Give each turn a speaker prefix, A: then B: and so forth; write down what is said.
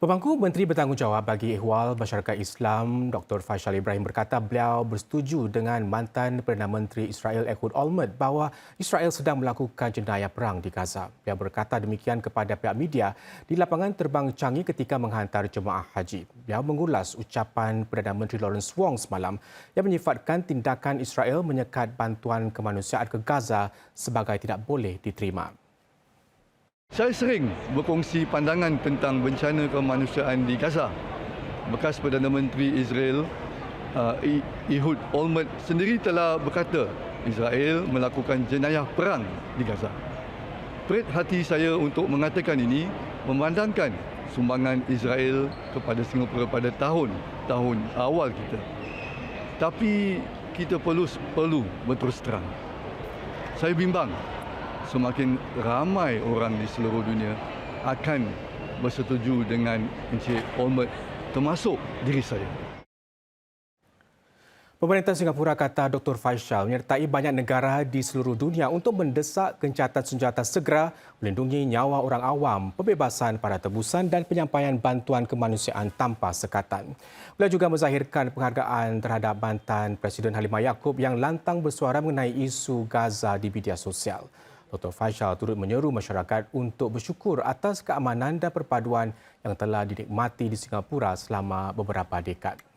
A: Pemangku Menteri Bertanggungjawab bagi Ehwal Masyarakat Islam Dr. Faisal Ibrahim berkata beliau bersetuju dengan mantan Perdana Menteri Israel Ehud Olmert bahawa Israel sedang melakukan jenayah perang di Gaza. Beliau berkata demikian kepada pihak media di lapangan terbang Changi ketika menghantar jemaah haji. Beliau mengulas ucapan Perdana Menteri Lawrence Wong semalam yang menyifatkan tindakan Israel menyekat bantuan kemanusiaan ke Gaza sebagai tidak boleh diterima.
B: Saya sering berkongsi pandangan tentang bencana kemanusiaan di Gaza. Bekas Perdana Menteri Israel uh, Ehud Olmert sendiri telah berkata Israel melakukan jenayah perang di Gaza. Perit hati saya untuk mengatakan ini memandangkan sumbangan Israel kepada Singapura pada tahun-tahun awal kita. Tapi kita perlu perlu berterus terang. Saya bimbang semakin ramai orang di seluruh dunia akan bersetuju dengan Encik Olmert termasuk diri saya.
A: Pemerintah Singapura kata Dr. Faisal menyertai banyak negara di seluruh dunia untuk mendesak gencatan senjata segera melindungi nyawa orang awam, pembebasan para tebusan dan penyampaian bantuan kemanusiaan tanpa sekatan. Beliau juga menzahirkan penghargaan terhadap mantan Presiden Halimah Yaakob yang lantang bersuara mengenai isu Gaza di media sosial. Dr. Faisal turut menyeru masyarakat untuk bersyukur atas keamanan dan perpaduan yang telah dinikmati di Singapura selama beberapa dekad.